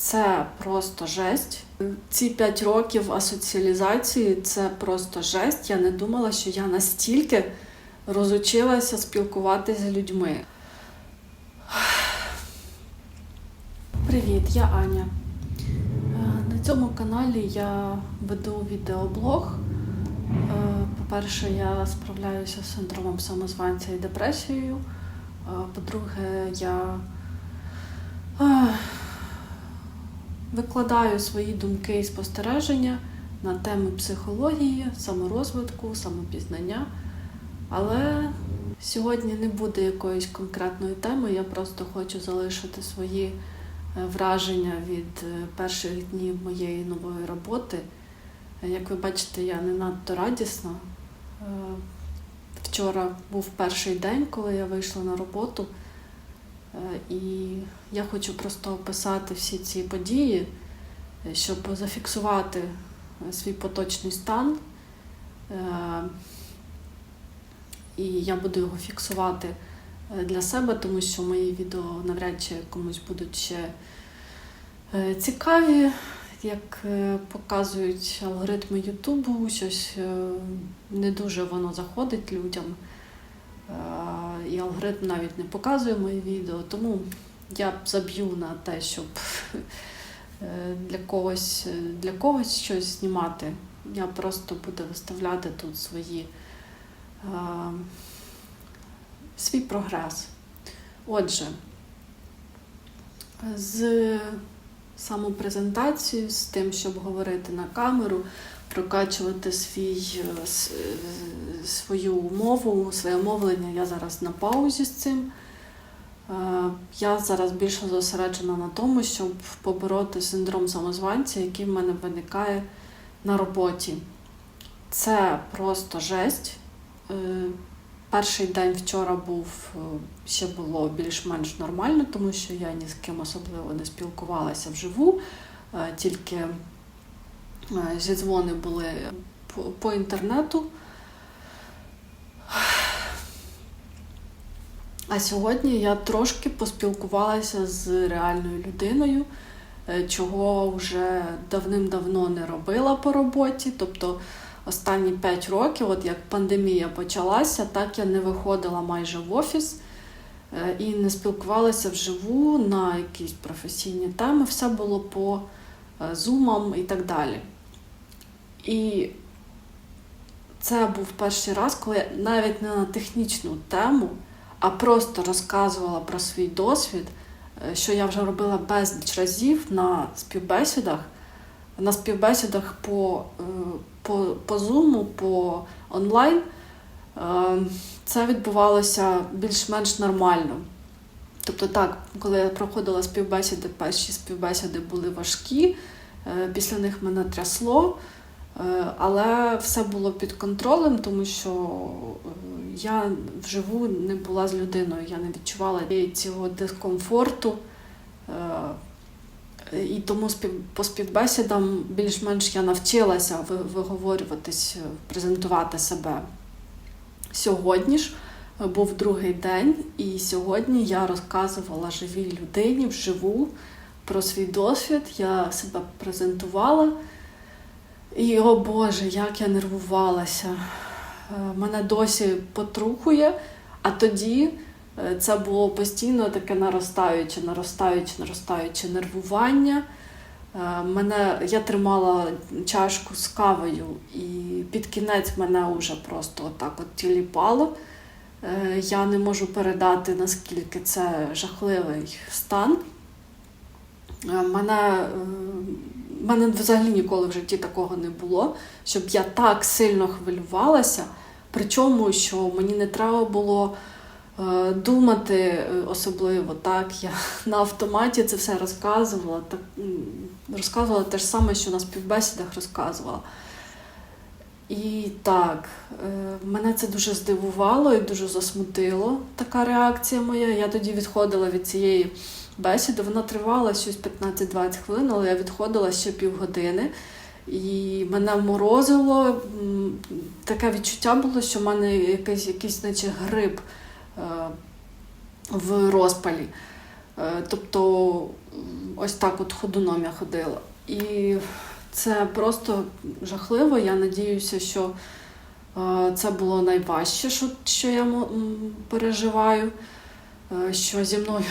Це просто жесть. Ці 5 років асоціалізації це просто жесть. Я не думала, що я настільки розучилася спілкуватися з людьми. Привіт, я Аня. Е, На цьому каналі я веду відеоблог. Е, По-перше, я справляюся з синдромом самозванця і депресією. Е, По-друге, я викладаю свої думки і спостереження на теми психології, саморозвитку, самопізнання. Але сьогодні не буде якоїсь конкретної теми, я просто хочу залишити свої е, враження від е, перших днів моєї нової роботи. Як ви бачите, я не надто радісна. Е, Вчора був перший день, коли я вийшла на роботу, і я хочу просто описати всі ці події, е, щоб зафіксувати е, свій поточний стан. Е, І я буду його фіксувати е, для себе, тому що мої відео навряд чи комусь будуть ще е, цікаві, як е, показують алгоритми Ютубу, щось е, не дуже воно заходить людям. Е, І алгоритм навіть не показує мої відео, тому я заб'ю на те, щоб е, для когось, для когось щось знімати. Я просто буду виставляти тут свої, е, свій прогрес. Отже, з самопрезентацією, з тим, щоб говорити на камеру, прокачувати свій, е, е, свою мову, своє мовлення. Я зараз на паузі з цим. Е, Я зараз більше зосереджена на тому, щоб побороти синдром самозванця, який в мене виникає на роботі. Це просто жесть. Перший день вчора був ще було більш-менш нормально, тому що я ні з ким особливо не спілкувалася вживу, тільки зідзвони були по, по інтернету. А сьогодні я трошки поспілкувалася з реальною людиною, е, чого вже давним-давно не робила по роботі. Тобто останні 5 років, от як пандемія почалася, так я не виходила майже в офіс е, і не спілкувалася вживу на якісь професійні теми. Все було по е, зумам і так далі. І це був перший раз, коли я навіть не на технічну тему, а просто розказувала про свій досвід, е, що я вже робила безліч разів на співбесідах, на співбесідах по, е, по, по Zoom, по онлайн. Е, Це відбувалося більш-менш нормально. Тобто, так, коли я проходила співбесіди, перші співбесіди були важкі, після них мене трясло. Е, Але все було під контролем, тому що е, я вживу не була з людиною, я не відчувала цього дискомфорту. Е, І тому по співбесідам більш-менш я навчилася виговорюватись, презентувати себе. Сьогодні ж був другий день, і сьогодні я розказувала живій людині вживу про свій досвід. Я себе презентувала. І, о Боже, як я нервувалася. Е, Мене досі потрухує, а тоді е, це було постійно таке наростаюче, наростаюче, наростаюче нервування. Е, Мене, я тримала чашку з кавою, і під кінець мене вже просто отак от тіліпало. Я не можу передати, наскільки це жахливий стан. Мене, е, мене взагалі ніколи в житті такого не було, щоб я так сильно хвилювалася, причому, що мені не треба було е, думати е, особливо. Так, я на автоматі це все розказувала, так, розказувала те ж саме, що на співбесідах розказувала. І так, е, мене це дуже здивувало і дуже засмутило така реакція моя. Я тоді відходила від цієї бесіди. Вона тривала щось 15-20 хвилин, але я відходила ще півгодини. І мене морозило. Таке відчуття було, що в мене якийсь, якийсь наче гриб е, в розпалі. Е, Тобто ось так от ходуном я ходила. І це просто жахливо. Я надіюся, що е, це було найважче, що, я переживаю, що зі мною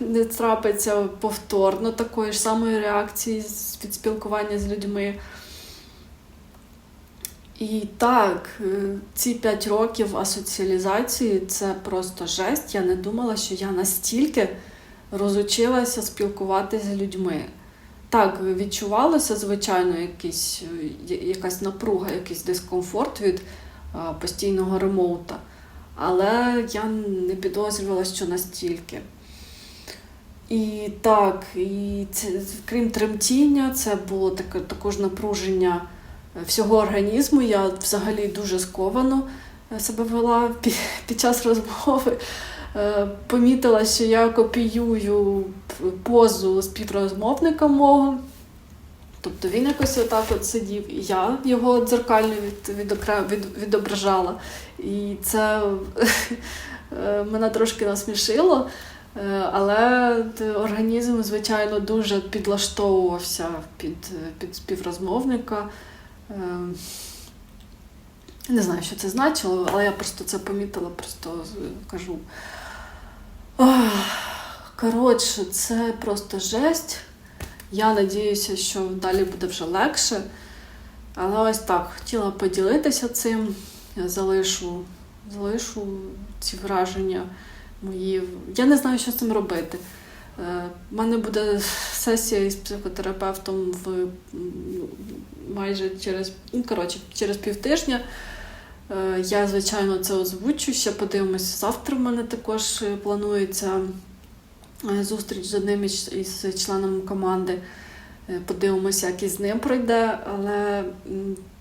не трапиться повторно такої ж самої реакції від спілкування з людьми. І так, е, ці п'ять років асоціалізації це просто жесть. Я не думала, що я настільки розучилася спілкуватися з людьми. Так, відчувалося, звичайно, якийсь, е, якась напруга, якийсь дискомфорт від постійного ремоута. Але я не підозрювала, що настільки. І так, і це, крім тремтіння, це було таке також напруження е, всього організму. Я взагалі дуже сковано е, себе вела під, час розмови. Е, Помітила, що я копіюю позу співрозмовника мого. Тобто він якось отак от сидів, і я його дзеркально від, відокре- від, відображала. І це мене трошки насмішило. Е, Але організм, звичайно, дуже підлаштовувався під, під співрозмовника. Е, Не знаю, що це значило, але я просто це помітила, просто кажу. Коротше, це просто жесть. Я надіюся, що далі буде вже легше. Але ось так, хотіла поділитися цим. Я залишу, залишу ці враження мої. Я не знаю, що з цим робити. У мене буде сесія із психотерапевтом в майже через, ну, коротше, через півтижня. Е, Я, звичайно, це озвучу. Ще подивимося. Завтра в мене також е, планується е, зустріч з одним із членом команди. Е, Подивимося, як із ним пройде. Але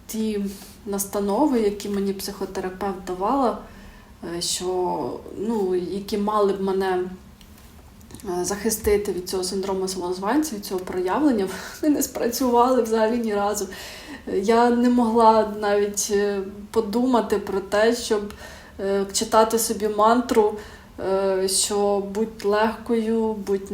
ті настанови, які мені психотерапевт давала, е, що, ну, які мали б мене е, захистити від цього синдрому самозванця, від цього проявлення, вони не спрацювали взагалі ні разу. Я не могла навіть е, подумати про те, щоб е, читати собі мантру, що будь легкою, будь...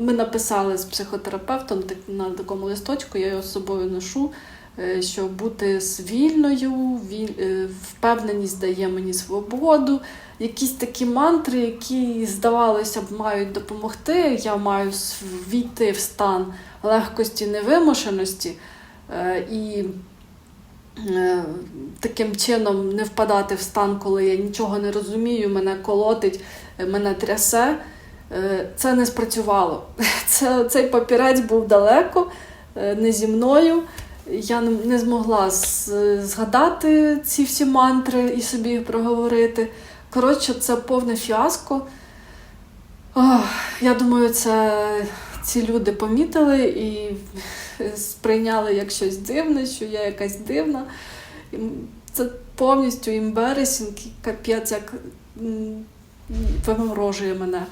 ми написали з психотерапевтом на такому листочку, я його з собою ношу. Е, Що бути вільною, е, впевненість дає мені свободу, якісь такі мантри, які, здавалося б, мають допомогти. Я маю війти в стан легкості, невимушеності е, і таким чином не впадати в стан, коли я нічого не розумію, мене колотить, мене трясе. Це не спрацювало. Це, цей папірець був далеко, не зі мною. Я не, змогла згадати ці всі мантри і собі їх проговорити. Коротше, це повне фіаско. Ох, я думаю, це ці люди помітили і сприйняли як щось дивне, що я якась дивна. Це повністю імбересінг, капець, як виморожує мене.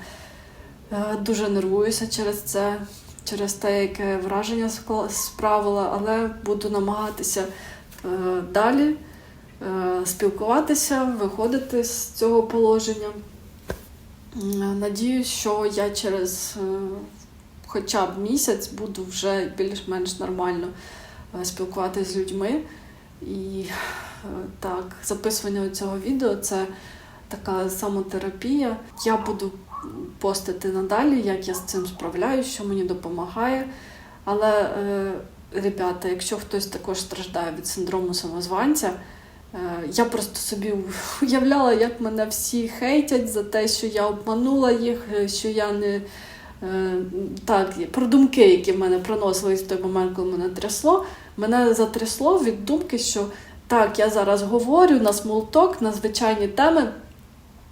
Е, Дуже нервуюся через це, через те, яке враження справила, але буду намагатися е, далі е, спілкуватися, виходити з цього положення. Надіюсь, що я через е, хоча б місяць буду вже більш-менш нормально спілкуватися з людьми. І так, записування цього відео це така самотерапія. Я буду постити надалі, як я з цим справляюсь, що мені допомагає. Але, е, ребята, якщо хтось також страждає від синдрому самозванця, е, я просто собі уявляла, як мене всі хейтять за те, що я обманула їх, е, що я не. Е, Так, про думки, які в мене проносились в той момент, коли мене трясло. Мене затрясло від думки, що так, я зараз говорю на смолток, на звичайні теми,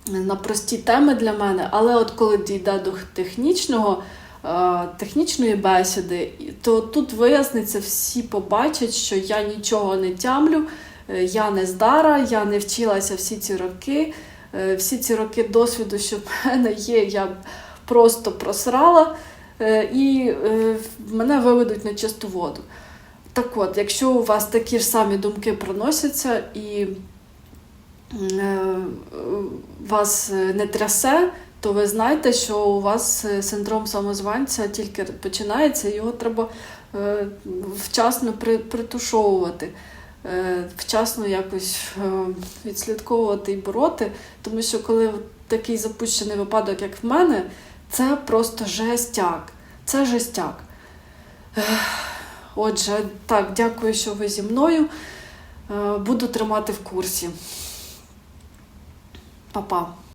на прості теми для мене, але от коли дійде до технічного, е, технічної бесіди, то тут виясниться, всі побачать, що я нічого не тямлю, е, я не здара, я не вчилася всі ці роки. Е, Всі ці роки досвіду, що в мене є, я просто просрала і мене виведуть на чисту воду. Так от, якщо у вас такі ж самі думки проносяться і вас не трясе, то ви знаєте, що у вас е, синдром самозванця тільки починається, його треба е, вчасно притушовувати, е, вчасно якось е, відслідковувати і бороти. Тому що коли такий запущений випадок, як в мене, це просто жестяк. Це жестяк. Отже, так, дякую, що ви зі мною. Е, Буду тримати в курсі. Па-па.